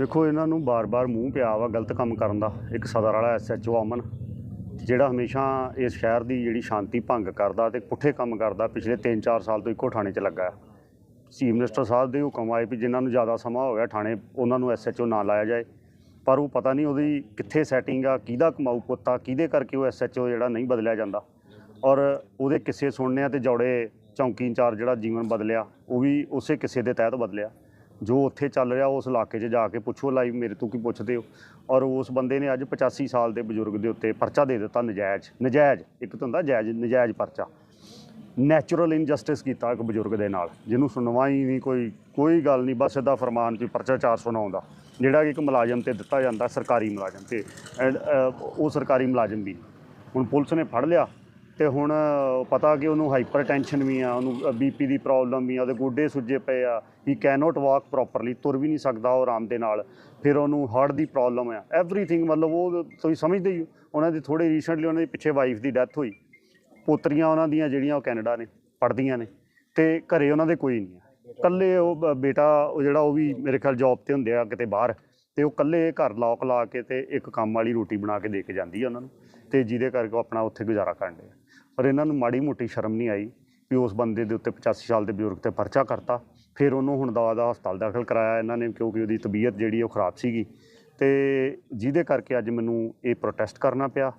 ਦੇਖੋ, ਇਹਨਾਂ ਨੂੰ ਬਾਰ-ਬਾਰ ਮੂੰਹ ਪਿਆ ਵਾ ਗਲਤ ਕੰਮ ਕਰਨ ਦਾ, ਇੱਕ ਸਦਰ ਵਾਲਾ ਐਸਐਚਓ ਅਮਨ, ਜਿਹੜਾ ਹਮੇਸ਼ਾ ਇਸ ਸ਼ਹਿਰ ਦੀ ਜਿਹੜੀ ਸ਼ਾਂਤੀ ਭੰਗ ਕਰਦਾ ਤੇ ਪੁੱਠੇ ਕੰਮ ਕਰਦਾ, ਪਿਛਲੇ 3-4 ਸਾਲ ਤੋਂ ਇੱਕੋ ਥਾਣੇ 'ਚ ਲੱਗਾ ਹੈ ਚੀਫ ਮਿਨਿਸਟਰ ਸਾਹਿਬ ਦੇ ਹੁਕਮ ਆਏ ਵੀ ਜਿਨ੍ਹਾਂ ਨੂੰ ਜ਼ਿਆਦਾ ਸਮਾਂ ਹੋ ਗਿਆ ਥਾਣੇ, ਉਹਨਾਂ ਨੂੰ ਐਸਐਚਓ ਨਾ ਲਾਇਆ ਜਾਏ। ਪਰ ਉਹ ਪਤਾ ਨਹੀਂ ਉਹਦੀ ਕਿੱਥੇ ਸੈਟਿੰਗ ਆ, ਕਿਹਦਾ ਕਮਾਊ ਪੁੱਤਾ ਕਿਹਦੇ ਕਰਕੇ ਉਹ ਐਸਐਚਓ ਜਿਹੜਾ ਨਹੀਂ ਬਦਲਿਆ ਜਾਂਦਾ। ਔਰ ਉਹਦੇ ਕਿੱਸੇ ਸੁਣਨੇ ਆ ਤੇ ਜੌੜੇ ਚੌਂਕੀ ਇੰਚਾਰਜ ਜਿਹੜਾ ਜੀਵਨ ਬਦਲਿਆ, ਉਹ ਵੀ ਉਸੇ ਕਿੱਸੇ ਦੇ ਤਹਿਤ ਬਦਲਿਆ। ਜੋ ਉੱਥੇ ਚੱਲ ਰਿਹਾ ਉਸ ਇਲਾਕੇ 'ਚ ਜਾ ਕੇ ਪੁੱਛੋ ਲਾਈਵ ਮੇਰੇ ਤੋਂ ਕੀ ਪੁੱਛਦੇ ਹੋ। ਔਰ ਉਸ ਬੰਦੇ ਨੇ ਅੱਜ 85 ਸਾਲ ਦੇ ਬਜ਼ੁਰਗ ਦੇ ਉੱਤੇ ਪਰਚਾ ਦੇ ਦਿੱਤਾ ਨਜਾਇਜ਼। ਨਜਾਇਜ਼ ਇੱਕ ਤਾਂ ਹੁੰਦਾ ਜਾਇਜ਼ ਨਜਾਇਜ਼ ਪਰਚਾ। ਨੈਚੁਰਲ ਇਨਜਸਟਿਸ ਕੀਤਾ ਇੱਕ ਬਜ਼ੁਰਗ ਦੇ ਨਾਲ ਜਿਹਨੂੰ ਸੁਣਵਾਈ ਨਹੀਂ ਕੋਈ ਕੋਈ ਗੱਲ ਨਹੀਂ ਬਸ ਇਹਦਾ ਫਰਮਾਨ ਵੀ ਪਰਚਾ 409 ਦਾ। ਜਿਹੜਾ ਕਿ ਇੱਕ ਮੁਲਾਜ਼ਮ ਤੇ ਦਿੱਤਾ ਜਾਂਦਾ ਸਰਕਾਰੀ ਮੁਲਾਜ਼ਮ ਤੇ ਐਂਡ, ਉਹ ਸਰਕਾਰੀ ਮੁਲਾਜ਼ਮ ਵੀ। ਹੁਣ ਪੁਲਿਸ ਨੇ ਫੜ ਲਿਆ ਤੇ ਹੁਣ ਪਤਾ ਕਿ ਉਹਨੂੰ ਹਾਈਪਰ ਹਾਈਪਰਟੈਂਸ਼ਨ ਵੀ ਆ, ਉਹਨੂੰ ਬੀਪੀ ਦੀ ਪ੍ਰੋਬਲਮ ਵੀ ਆ, ਉਹਦੇ ਗੋਡੇ ਸੁੱਜੇ ਪਏ ਆ ਹੀ ਕੈਨੋਟ ਵਾਕ ਪ੍ਰੋਪਰਲੀ ਤੁਰ ਵੀ ਨਹੀਂ ਸਕਦਾ ਉਹ ਆਰਾਮ ਦੇ ਨਾਲ। ਫਿਰ ਉਹਨੂੰ ਹਾਰਟ ਦੀ ਪ੍ਰੋਬਲਮ ਆ। ਐਵਰੀਥਿੰਗ ਮਤਲਬ ਉਹ, ਤੁਸੀਂ ਸਮਝਦੇ ਹੀ ਉਹਨਾਂ ਦੀ ਥੋੜੇ ਰੀਸੈਂਟਲੀ ਉਹਨਾਂ ਦੀ ਪਿੱਛੇ ਵਾਈਫ ਦੀ ਡੈਥ ਹੋਈ। ਪੋਤਰੀਆਂ ਉਹਨਾਂ ਦੀਆਂ ਜਿਹੜੀਆਂ ਉਹ ਕੈਨੇਡਾ ਨੇ, ਪੜ੍ਹਦੀਆਂ ਨੇ, ਤੇ ਘਰੇ ਉਹਨਾਂ ਦੇ ਕੋਈ ਨਹੀਂ ਆ। ਕੱਲੇ ਉਹ ਬੇਟਾ, ਉਹ ਜਿਹੜਾ ਉਹ ਵੀ ਮੇਰੇ ਖਿਆਲ ਜੌਬ ਤੇ ਹੁੰਦੇ ਆ, ਕਿਤੇ ਬਾਹਰ, ਤੇ ਉਹ ਕੱਲੇ ਘਰ ਲੌਕ ਲਾ ਕੇ ਤੇ ਇੱਕ ਕੰਮ ਵਾਲੀ ਰੋਟੀ ਬਣਾ ਕੇ ਦੇ ਕੇ ਜਾਂਦੀ ਆ ਉਹਨਾਂ ਨੂੰ, ਤੇ ਜਿਹਦੇ ਕਰਕੇ ਉਹ ਆਪਣਾ ਉੱਥੇ ਗੁਜ਼ਾਰਾ ਕਰਨ ਦੇ ਪਰ ਇਹਨਾਂ ਨੂੰ ਮਾੜੀ ਮੋਟੀ ਸ਼ਰਮ ਨਹੀਂ ਆਈ ਵੀ ਉਸ ਬੰਦੇ ਦੇ ਉੱਤੇ 85 ਸਾਲ ਦੇ ਬਜ਼ੁਰਗ ਤੇ ਪਰਚਾ ਕਰਤਾ। ਫਿਰ ਉਹਨੂੰ ਹੁਣ ਦਵਾ ਦਾ ਹਸਪਤਾਲ ਦਾਖਲ ਕਰਾਇਆ ਇਹਨਾਂ ਨੇ ਕਿਉਂਕਿ ਉਹਦੀ ਤਬੀਅਤ ਜਿਹੜੀ ਉਹ ਖਰਾਬ ਸੀਗੀ। ਤੇ ਜਿਹਦੇ ਕਰਕੇ ਅੱਜ ਮੈਨੂੰ ਇਹ ਪ੍ਰੋਟੈਸਟ ਕਰਨਾ ਪਿਆ।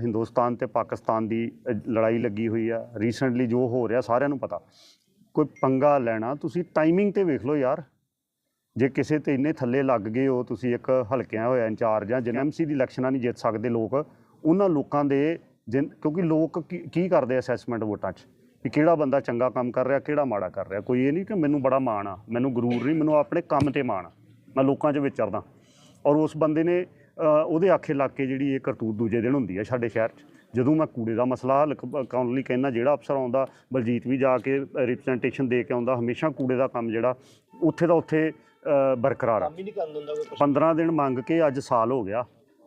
ਹਿੰਦੁਸਤਾਨ ਤੇ ਪਾਕਿਸਤਾਨ ਦੀ ਲੜਾਈ ਲੱਗੀ ਹੋਈ ਆ। ਰੀਸੈਂਟਲੀ ਜੋ ਹੋ ਰਿਹਾ ਸਾਰਿਆਂ ਨੂੰ ਪਤਾ। ਕੋਈ ਪੰਗਾ ਲੈਣਾ ਤੁਸੀਂ ਟਾਈਮਿੰਗ ਤੇ ਵੇਖ ਲਓ ਯਾਰ। ਜੇ ਕਿਸੇ ਤੇ ਇੰਨੇ ਥੱਲੇ ਲੱਗ ਗਏ ਹੋ ਤੁਸੀਂ ਇੱਕ ਹਲਕਿਆਂ ਹੋਇਆ ਇੰਚਾਰਜ ਆ ਜਿਹਨਾਂ ਐਮਸੀ ਦੀ ਇਲੈਕਸ਼ਨਾਂ ਨਹੀਂ ਜਿੱਤ ਸਕਦੇ ਲੋਕ ਉਹਨਾਂ ਲੋਕਾਂ ਦੇ ਕਿਉਂਕਿ ਲੋਕ ਕੀ ਕਰਦੇ ਅਸੈਸਮੈਂਟ ਵੋਟਾਂ 'ਚ? ਕਿ ਕਿਹੜਾ ਬੰਦਾ ਚੰਗਾ ਕੰਮ ਕਰ ਰਿਹਾ ਕਿਹੜਾ ਮਾੜਾ ਕਰ ਰਿਹਾ? ਕੋਈ ਇਹ ਨਹੀਂ ਕਿ ਮੈਨੂੰ ਬੜਾ ਮਾਣ ਆ ਮੈਨੂੰ ਗਰੂਰ ਨਹੀਂ ਮੈਨੂੰ ਆਪਣੇ ਕੰਮ ਤੇ ਮਾਣ ਆ। ਮੈਂ ਲੋਕਾਂ 'ਚ ਵਿਚਰਦਾ। ਔਰ ਉਸ ਬੰਦੇ ਨੇ ਉਹਦੇ ਆਖੇ ਲੱਗ ਕੇ ਜਿਹੜੀ ਇਹ ਕਰਤੂਤ ਦੂਜੇ ਦਿਨ ਹੁੰਦੀ ਹੈ ਸਾਡੇ ਸ਼ਹਿਰ 'ਚ। ਜਦੋਂ ਮੈਂ ਕੂੜੇ ਦਾ ਮਸਲਾ ਹੱਲ ਕਰਨ ਲਈ ਕਹਿੰਦਾ ਜਿਹੜਾ ਅਫਸਰ ਆਉਂਦਾ ਬਲਜੀਤ ਵੀ ਜਾ ਕੇ ਰਿਪਰੈਜ਼ੈਂਟੇਸ਼ਨ ਦੇ ਕੇ ਆਉਂਦਾ ਹਮੇਸ਼ਾ ਕੂੜੇ ਦਾ ਕੰਮ ਜਿਹੜਾ ਉੱਥੇ ਦਾ ਉੱਥੇ ਬਰਕਰਾਰ ਆ। ਕੰਮ ਹੀ ਨਹੀਂ ਕਰਨ ਦਿੰਦਾ ਕੋਈ 15 ਦਿਨ ਮੰਗ ਕੇ ਅੱਜ ਸਾਲ ਹੋ ਗਿਆ।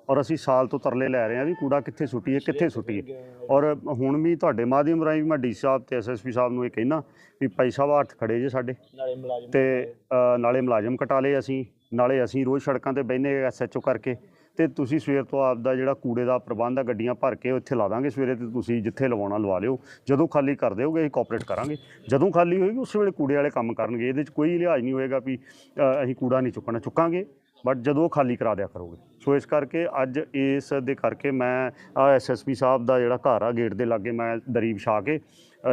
ਔਰ ਅਸੀਂ ਸਾਲ ਤੋਂ ਤਰਲੇ ਲੈ ਰਹੇ ਹਾਂ ਵੀ ਕੂੜਾ ਕਿੱਥੇ ਸੁੱਟੀਏ ਕਿੱਥੇ ਸੁੱਟੀਏ। ਔਰ ਹੁਣ ਵੀ ਤੁਹਾਡੇ ਮਾਧਿਅਮ ਰਾਹੀਂ ਮੈਂ ਡੀ ਸਾਹਿਬ ਤੇ ਐਸਐਸਪੀ ਸਾਹਿਬ ਨੂੰ ਇਹ ਕਹਿਣਾ ਵੀ ਭਾਈ ਸਾਹਿਬ ਹੱਥ ਖੜੇ ਜੇ ਸਾਡੇ। ਨਾਲੇ ਮੁਲਾਜ਼ਮ ਤੇ ਨਾਲੇ ਮੁਲਾਜ਼ਮ ਕਟਾ ਲਏ ਅਸੀਂ ਨਾਲੇ ਅਸੀਂ ਰੋਜ਼ ਸੜਕਾਂ ਤੇ ਬਹਿਨੇ ਐਸਐਚਓ ਕਰਕੇ। ਤੇ ਤੁਸੀਂ ਸਵੇਰ ਤੋਂ ਆਪਦਾ ਜਿਹੜਾ ਕੂੜੇ ਦਾ ਪ੍ਰਬੰਧ ਆ ਗੱਡੀਆਂ ਭਰ ਕੇ ਇੱਥੇ ਲਾ ਦਾਂਗੇ ਸਵੇਰੇ ਤੇ ਤੁਸੀਂ ਜਿੱਥੇ ਲਵਾਉਣਾ ਲਵਾ ਲਿਓ। ਜਦੋਂ ਖਾਲੀ ਕਰ ਦਿਓਗੇ ਅਸੀਂ ਕੋਆਪਰੇਟ ਕਰਾਂਗੇ। ਜਦੋਂ ਖਾਲੀ ਹੋਏਗੀ ਉਸ ਵੇਲੇ ਕੂੜੇ ਵਾਲੇ ਕੰਮ ਕਰਨਗੇ। ਇਹਦੇ 'ਚ ਕੋਈ ਲਿਹਾਜ਼ ਨਹੀਂ ਹੋਏਗਾ ਵੀ ਅਸੀਂ ਕੂੜਾ ਨਹੀਂ ਚੁੱਕਣਾ ਚੁੱਕਾਂਗੇ। ਬਟ ਜਦੋਂ ਖਾਲੀ ਕਰਾ ਦਿਆ ਕਰੋਗੇ। ਸੋ ਇਸ ਕਰਕੇ ਅੱਜ ਇਸ ਦੇ ਕਰਕੇ ਮੈਂ, ਆ ਐਸਐਸਪੀ ਸਾਹਿਬ ਦਾ ਜਿਹੜਾ ਘਰ ਆ, ਗੇਟ ਦੇ ਲਾਗੇ ਮੈਂ ਦਰੀ ਵਿਛਾ ਕੇ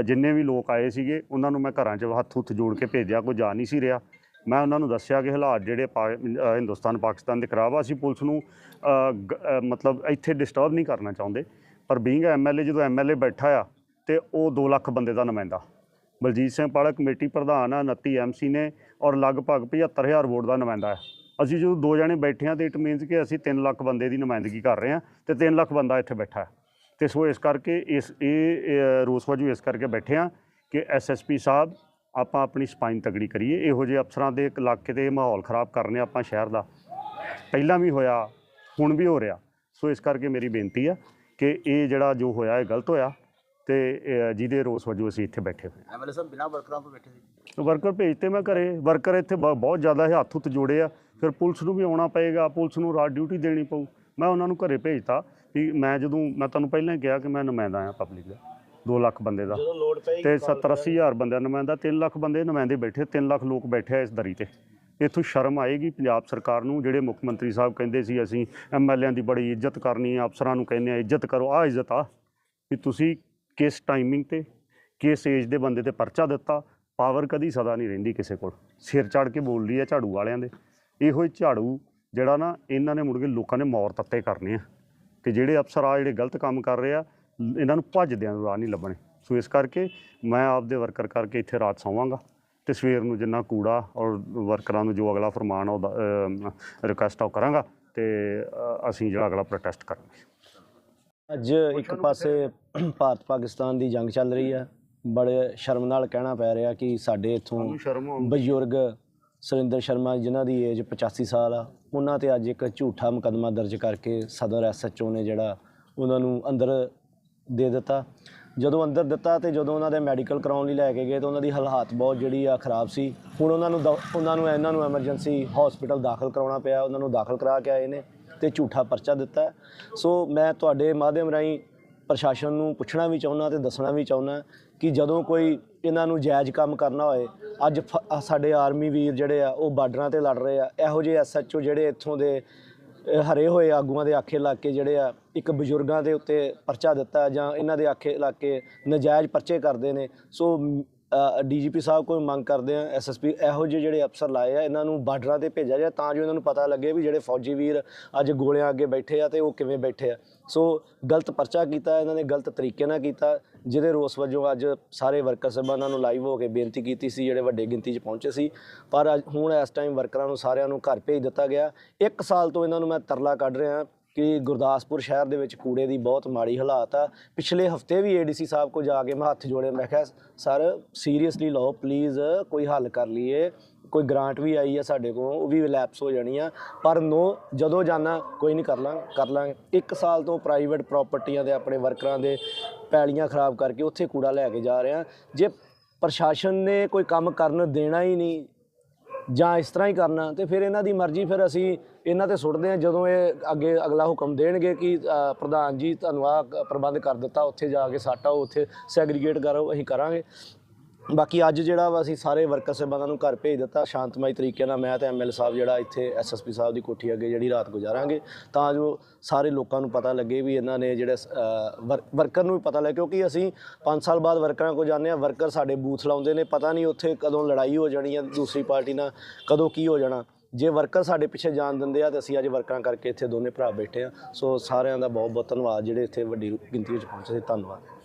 ਜਿੰਨੇ ਵੀ ਲੋਕ ਆਏ ਸੀਗੇ, ਉਹਨਾਂ ਨੂੰ ਮੈਂ ਘਰਾਂ 'ਚ ਹੱਥ ਹੁੱਥ ਜੋੜ ਕੇ ਭੇਜਿਆ, ਕੋਈ ਜਾ ਨਹੀਂ ਸੀ ਰਿਹਾ। ਮੈਂ ਉਹਨਾਂ ਨੂੰ ਦੱਸਿਆ ਕਿ ਹਾਲਾਤ ਜਿਹੜੇ ਪਾ- ਹਿੰਦੁਸਤਾਨ, ਪਾਕਿਸਤਾਨ ਦੇ ਖਰਾਬ ਆ ਅਸੀਂ ਪੁਲਿਸ ਨੂੰ ਮਤਲਬ ਇੱਥੇ ਡਿਸਟਰਬ ਨਹੀਂ ਕਰਨਾ ਚਾਹੁੰਦੇ। ਪਰ ਬੀਇੰਗ ਐਮਐਲਏ ਜਦੋਂ ਐਮਐਲਏ ਬੈਠਾ ਆ, ਤੇ ਉਹ 2 ਲੱਖ ਬੰਦੇ ਦਾ ਨੁਮਾਇੰਦਾ। ਬਲਜੀਤ ਸਿੰਘ ਪਾਲਾ ਕਮੇਟੀ ਪ੍ਰਧਾਨ ਆ 29 ਐਮਸੀ ਨੇ, ਔਰ ਲਗਭਗ 75000 ਵੋਟ ਦਾ ਨੁਮਾਇੰਦਾ ਹੈ ਅਸੀਂ ਜਦੋਂ ਦੋ ਜਣੇ ਬੈਠੇ ਆ ਤੇ ਇਟ ਮੀਨਸ ਕਿ ਅਸੀਂ 3 ਲੱਖ ਬੰਦੇ ਦੀ ਨੁਮਾਇੰਦਗੀ ਕਰ ਰਹੇ ਆ ਤੇ 3 ਲੱਖ ਬੰਦਾ ਇੱਥੇ ਬੈਠਾ ਹੈ। ਤੇ ਸੋ ਇਸ ਕਰਕੇ ਇਸ ਇਹ ਰੋਸ ਵਜੋਂ ਇਸ ਕਰਕੇ ਬੈਠੇ ਆ ਕਿ ਐਸਐਸਪੀ ਸਾਹਿਬ ਆਪਾਂ ਆਪਣੀ ਸਪਾਈਨ ਤਗੜੀ ਕਰੀਏ। ਇਹੋ ਜਿਹੇ ਅਫਸਰਾਂ ਦੇ ਇਲਾਕੇ ਤੇ ਮਾਹੌਲ ਖਰਾਬ ਕਰਨੇ ਆਪਾਂ ਸ਼ਹਿਰ ਦਾ। ਪਹਿਲਾਂ ਵੀ ਹੋਇਆ ਹੁਣ ਵੀ ਹੋ ਰਿਹਾ। ਸੋ ਇਸ ਕਰਕੇ ਮੇਰੀ ਬੇਨਤੀ ਆ ਕਿ ਇਹ ਜਿਹੜਾ ਜੋ ਹੋਇਆ ਇਹ ਗਲਤ ਹੋਇਆ ਤੇ ਜਿਹਦੇ ਰੋਸ ਵਜੋਂ ਅਸੀਂ ਇੱਥੇ ਬੈਠੇ ਹੋਏ ਐਮਐਲਏ ਸਾਹਿਬ ਬਿਨਾਂ ਵਰਕਰਾਂ ਤੋਂ ਬੈਠੇ ਸੀ? ਵਰਕਰ ਭੇਜਤੇ ਮੈਂ ਘਰੇ। ਵਰਕਰ ਇੱਥੇ ਬਹੁਤ ਜ਼ਿਆਦਾ ਹੱਥ ਹੁੱਥ ਜੋੜੇ ਆ। ਫਿਰ ਪੁਲਿਸ ਨੂੰ ਵੀ ਆਉਣਾ ਪਏਗਾ ਪੁਲਿਸ ਨੂੰ ਰਾਤ ਡਿਊਟੀ ਦੇਣੀ ਪਊ। ਮੈਂ ਉਹਨਾਂ ਨੂੰ ਘਰੇ ਭੇਜਤਾ ਵੀ ਮੈਂ ਜਦੋਂ ਮੈਂ ਤੁਹਾਨੂੰ ਪਹਿਲਾਂ ਹੀ ਕਿਹਾ ਕਿ ਮੈਂ ਨੁਮਾਇੰਦਾ ਆ ਪਬਲਿਕ ਦਾ 2 ਲੱਖ ਬੰਦੇ ਦਾ। ਜਦੋਂ ਲੋਡ ਪਈ ਤੇ 70 ਅੱਸੀ ਹਜ਼ਾਰ ਬੰਦਿਆਂ ਦਾ ਨੁਮਾਇੰਦਾ 3 ਲੱਖ ਬੰਦੇ ਨੁਮਾਇੰਦੇ ਬੈਠੇ 3 ਲੱਖ ਲੋਕ ਬੈਠੇ ਆ ਇਸ ਦਰੀ ਤੇ। ਇੱਥੋਂ ਸ਼ਰਮ ਆਏਗੀ ਪੰਜਾਬ ਸਰਕਾਰ ਨੂੰ ਜਿਹੜੇ ਮੁੱਖ ਮੰਤਰੀ ਸਾਹਿਬ ਕਹਿੰਦੇ ਸੀ ਅਸੀਂ ਐਮਐਲਏਆਂ ਦੀ ਬੜੀ ਇੱਜ਼ਤ ਕਰਨੀ ਆ ਅਫਸਰਾਂ ਨੂੰ ਕਹਿੰਦੇ ਆ ਇੱਜ਼ਤ ਕਰੋ ਆ ਇੱਜ਼ਤ ਆ ਵੀ ਤੁਸੀਂ ਕਿਸ ਟਾਈਮਿੰਗ ਤੇ ਕਿਸ ਏਜ ਦੇ ਬੰਦੇ ਤੇ ਪਰਚਾ ਦਿੱਤਾ ਪਾਵਰ ਕਦੀ ਸਦਾ ਨਹੀਂ ਰਹਿੰਦੀ ਕਿਸੇ ਕੋਲ। ਸਿਰ ਚੜ ਕੇ ਬੋਲਦੀ ਆ ਝਾੜੂ ਵਾਲਿਆਂ ਦੇ। ਇਹੋ ਹੀ ਝਾੜੂ ਜਿਹੜਾ ਨਾ ਇਹਨਾਂ ਨੇ ਮੁੜ ਕੇ ਲੋਕਾਂ ਨੇ ਮੌਰ ਤੱਤੇ ਕਰਨੇ ਆ ਕਿ ਜਿਹੜੇ ਅਫਸਰ ਆ ਜਿਹੜੇ ਗਲਤ ਕੰਮ ਕਰ ਰਹੇ ਆ ਇਹਨਾਂ ਨੂੰ ਭੱਜਦਿਆਂ ਨੂੰ ਰਾਹ ਨਹੀਂ ਲੱਭਣੇ। ਸੋ ਇਸ ਕਰਕੇ ਮੈਂ ਆਪਦੇ ਵਰਕਰ ਕਰਕੇ ਇੱਥੇ ਰਾਤ ਸੌਵਾਂਗਾ ਤੇ ਸਵੇਰ ਨੂੰ ਜਿੰਨਾ ਕੂੜਾ ਔਰ ਵਰਕਰਾਂ ਨੂੰ ਜੋ ਅਗਲਾ ਫਰਮਾਨ ਉਹਦਾ ਰਿਕੁਐਸਟ ਉਹ ਕਰਾਂਗਾ ਤੇ ਅਸੀਂ ਜਿਹੜਾ ਅਗਲਾ ਪ੍ਰੋਟੈਸਟ ਕਰਾਂਗੇ। ਅੱਜ ਇੱਕ ਪਾਸੇ ਭਾਰਤ ਪਾਕਿਸਤਾਨ ਦੀ ਜੰਗ ਚੱਲ ਰਹੀ ਹੈ ਬੜੇ ਸ਼ਰਮ ਨਾਲ ਕਹਿਣਾ ਪੈ ਰਿਹਾ ਕਿ ਸਾਡੇ ਇੱਥੋਂ ਬਜ਼ੁਰਗ ਸੁਰਿੰਦਰ ਸ਼ਰਮਾ, ਜਿਨ੍ਹਾਂ ਦੀ ਏਜ 85 ਸਾਲ ਆ, ਉਹਨਾਂ ਤੇ ਅੱਜ ਇੱਕ ਝੂਠਾ ਮੁਕੱਦਮਾ ਦਰਜ ਕਰਕੇ ਸਦਰ ਐਸਐਚਓ ਨੇ ਜਿਹੜਾ ਉਹਨਾਂ ਨੂੰ ਅੰਦਰ ਦੇ ਦਿੱਤਾ। ਜਦੋਂ ਅੰਦਰ ਦਿੱਤਾ ਤੇ ਜਦੋਂ ਉਹਨਾਂ ਦੇ ਮੈਡੀਕਲ ਕਰਾਉਣ ਲਈ ਲੈ ਕੇ ਗਏ ਤਾਂ ਉਹਨਾਂ ਦੀ ਹਾਲਾਤ ਬਹੁਤ ਜਿਹੜੀ ਆ ਖਰਾਬ ਸੀ। ਹੁਣ ਉਹਨਾਂ ਨੂੰ ਦ- ਉਹਨਾਂ ਨੂੰ ਇਹਨਾਂ ਨੂੰ ਐਮਰਜੈਂਸੀ ਹਸਪੀਟਲ ਦਾਖਲ ਕਰਾਉਣਾ ਪਿਆ, ਉਹਨਾਂ ਨੂੰ ਦਾਖਲ ਕਰਾ ਕੇ ਆਏ ਨੇ ਤੇ ਝੂਠਾ ਪਰਚਾ ਦਿੱਤਾ। ਸੋ ਮੈਂ ਤੁਹਾਡੇ ਮਾਧਿਅਮ ਰਾਹੀਂ ਪ੍ਰਸ਼ਾਸਨ ਨੂੰ ਪੁੱਛਣਾ ਵੀ ਚਾਹੁੰਦਾ ਤੇ ਦੱਸਣਾ ਵੀ ਚਾਹੁੰਦਾ ਕਿ ਜਦੋਂ ਕੋਈ ਇਹਨਾਂ ਨੂੰ ਜਾਇਜ਼ ਕੰਮ ਕਰਨਾ ਹੋਏ, ਅੱਜ ਫ- ਸਾਡੇ ਆਰਮੀ ਵੀਰ ਜਿਹੜੇ ਆ, ਉਹ ਬਾਰਡਰਾਂ ਤੇ ਲੜ ਰਹੇ ਆ। ਇਹੋ ਜਿਹੇ ਐਸਐਚਓ ਜਿਹੜੇ ਇੱਥੋਂ ਦੇ ਹਰੇ ਹੋਏ ਆਗੂਆਂ ਦੇ ਆਖੇ ਲੱਗ ਕੇ ਜਿਹੜੇ ਆ, ਇੱਕ ਬਜ਼ੁਰਗਾਂ ਦੇ ਉੱਤੇ ਪਰਚਾ ਦਿੱਤਾ ਜਾਂ ਇਹਨਾਂ ਦੇ ਆਖੇ ਲੱਗ ਕੇ ਨਜਾਇਜ਼ ਪਰਚੇ ਕਰਦੇ ਨੇ। ਸੋ ਡੀਜੀਪੀ ਸਾਹਿਬ ਕੋਲ ਮੰਗ ਕਰਦੇ ਆ ਐਸਐਸਪੀ ਇਹੋ ਜਿਹੇ ਜਿਹੜੇ ਅਫਸਰ ਲਾਏ ਆ, ਇਹਨਾਂ ਨੂੰ ਬਾਰਡਰਾਂ ਤੇ ਭੇਜਿਆ ਜਾਏ ਤਾਂ ਜੋ ਇਹਨਾਂ ਨੂੰ ਪਤਾ ਲੱਗੇ ਵੀ ਜਿਹੜੇ ਫੌਜੀ ਵੀਰ ਅੱਜ ਗੋਲਿਆਂ ਅੱਗੇ ਬੈਠੇ ਆ ਤੇ ਉਹ ਕਿਵੇਂ ਬੈਠੇ ਆ। ਸੋ ਗਲਤ ਪਰਚਾ ਕੀਤਾ, ਇਹਨਾਂ ਨੇ ਗਲਤ ਤਰੀਕੇ ਨਾਲ ਕੀਤਾ, ਜਿਹਦੇ ਰੋਸ ਵਜੋਂ ਅੱਜ ਸਾਰੇ ਵਰਕਰ ਸਾਹਿਬਾਨਾਂ ਨੂੰ ਲਾਈਵ ਹੋ ਕੇ ਬੇਨਤੀ ਕੀਤੀ ਸੀ, ਜਿਹੜੇ ਵੱਡੇ ਗਿਣਤੀ 'ਚ ਪਹੁੰਚੇ ਸੀ। ਪਰ ਅੱਜ ਹੁਣ ਇਸ ਟਾਈਮ ਵਰਕਰਾਂ ਨੂੰ ਸਾਰਿਆਂ ਨੂੰ ਘਰ ਭੇਜ ਦਿੱਤਾ ਗਿਆ। ਇੱਕ ਸਾਲ ਤੋਂ ਇਹਨਾਂ ਨੂੰ ਮੈਂ ਤਰਲਾ ਕੱਢ ਰਿਹਾ ਕਿ ਗੁਰਦਾਸਪੁਰ ਸ਼ਹਿਰ ਦੇ ਵਿੱਚ ਕੂੜੇ ਦੀ ਬਹੁਤ ਮਾੜੀ ਹਾਲਾਤ ਆ। ਪਿਛਲੇ ਹਫ਼ਤੇ ਵੀ ਏਡੀਸੀ ਸਾਹਿਬ ਕੋ ਜਾ ਕੇ ਮੈਂ ਹੱਥ ਜੋੜੇ ਮੈਂ ਕਿਹਾ, ਸਰ ਸੀਰੀਅਸਲੀ ਲਓ ਪਲੀਜ਼ ਕੋਈ ਹੱਲ ਕਰ ਲਈਏ। ਕੋਈ ਗ੍ਰਾਂਟ ਵੀ ਆਈ ਆ ਸਾਡੇ ਕੋਲ, ਉਹ ਵੀ ਲੈਪਸ ਹੋ ਜਾਣੀ ਆ। ਪਰ ਨੋ ਜਦੋਂ ਜਾਣਾ, ਕੋਈ ਨਹੀਂ ਕਰ ਲਾਂ ਕਰ ਲਾਂਗੇ। ਇੱਕ ਸਾਲ ਤੋਂ ਪ੍ਰਾਈਵੇਟ ਪ੍ਰਾਪਰਟੀਆਂ ਦੇ ਆਪਣੇ ਵਰਕਰਾਂ ਦੇ ਪੈਲੀਆਂ ਖਰਾਬ ਕਰਕੇ ਉੱਥੇ ਕੂੜਾ ਲੈ ਕੇ ਜਾ ਰਹੇ ਆ। ਜੇ ਪ੍ਰਸ਼ਾਸਨ ਨੇ ਕੋਈ ਕੰਮ ਕਰਨ ਦੇਣਾ ਹੀ ਨਹੀਂ ਜਾਂ ਇਸ ਤਰ੍ਹਾਂ ਹੀ ਕਰਨਾ, ਤੇ ਫਿਰ ਇਹਨਾਂ ਦੀ ਮਰਜ਼ੀ ਫਿਰ ਅਸੀਂ ਇਹਨਾਂ ਤੇ ਸੁੱਟਦੇ ਹਾਂ ਜਦੋਂ ਇਹ ਅੱਗੇ ਅਗਲਾ ਹੁਕਮ ਦੇਣਗੇ ਕਿ ਪ੍ਰਧਾਨ ਜੀ ਤੁਹਾਨੂੰ ਆਹ ਪ੍ਰਬੰਧ ਕਰ ਦਿੱਤਾ, ਉੱਥੇ ਜਾ ਕੇ ਸੱਟ ਆਓ, ਉੱਥੇ ਸੈਗਰੀਗੇਟ ਕਰੋ, ਅਸੀਂ ਕਰਾਂਗੇ। ਬਾਕੀ ਅੱਜ ਜਿਹੜਾ ਵਾ ਅਸੀਂ ਸਾਰੇ ਵਰਕਰ ਸਾਹਿਬਾਨਾਂ ਨੂੰ ਘਰ ਭੇਜ ਦਿੱਤਾ, ਸ਼ਾਂਤਮਈ ਤਰੀਕੇ ਨਾਲ ਮੈਂ ਤੇ ਐਮਐਲ ਸਾਹਿਬ ਜਿਹੜਾ ਇੱਥੇ ਐਸਐਸਪੀ ਸਾਹਿਬ ਦੀ ਕੋਠੀ ਅੱਗੇ ਜਿਹੜੀ ਰਾਤ ਗੁਜ਼ਾਰਾਂਗੇ, ਤਾਂ ਜੋ ਸਾਰੇ ਲੋਕਾਂ ਨੂੰ ਪਤਾ ਲੱਗੇ ਵੀ ਇਹਨਾਂ ਨੇ ਜਿਹੜੇ ਵਰ- ਵਰਕਰ ਨੂੰ ਵੀ ਪਤਾ ਲੱਗੇ, ਕਿਉਂਕਿ ਅਸੀਂ 5 ਸਾਲ ਬਾਅਦ ਵਰਕਰਾਂ ਕੋਲ ਜਾਂਦੇ ਆ ਵਰਕਰ ਸਾਡੇ ਬੂਥ ਲਾਉਂਦੇ ਨੇ, ਪਤਾ ਨਹੀਂ ਉੱਥੇ ਕਦੋਂ ਲੜਾਈ ਹੋ ਜਾਣੀ ਹੈ, ਦੂਸਰੀ ਪਾਰਟੀ ਨਾਲ ਕਦੋਂ ਕੀ ਹੋ ਜਾਣਾ। ਜੇ ਵਰਕਰ ਸਾਡੇ ਪਿੱਛੇ ਜਾਣ ਦਿੰਦੇ ਆ, ਤੇ ਅਸੀਂ ਅੱਜ ਵਰਕਰਾਂ ਕਰਕੇ ਇੱਥੇ ਦੋਨੇ ਭਰਾ ਬੈਠੇ ਆ ਸੋ ਸਾਰਿਆਂ ਦਾ ਬਹੁਤ ਬਹੁਤ ਧੰਨਵਾਦ, ਜਿਹੜੇ ਇੱਥੇ ਵੱਡੀ ਗਿਣਤੀ ਵਿੱਚ ਪਹੁੰਚੇ ਧੰਨਵਾਦ।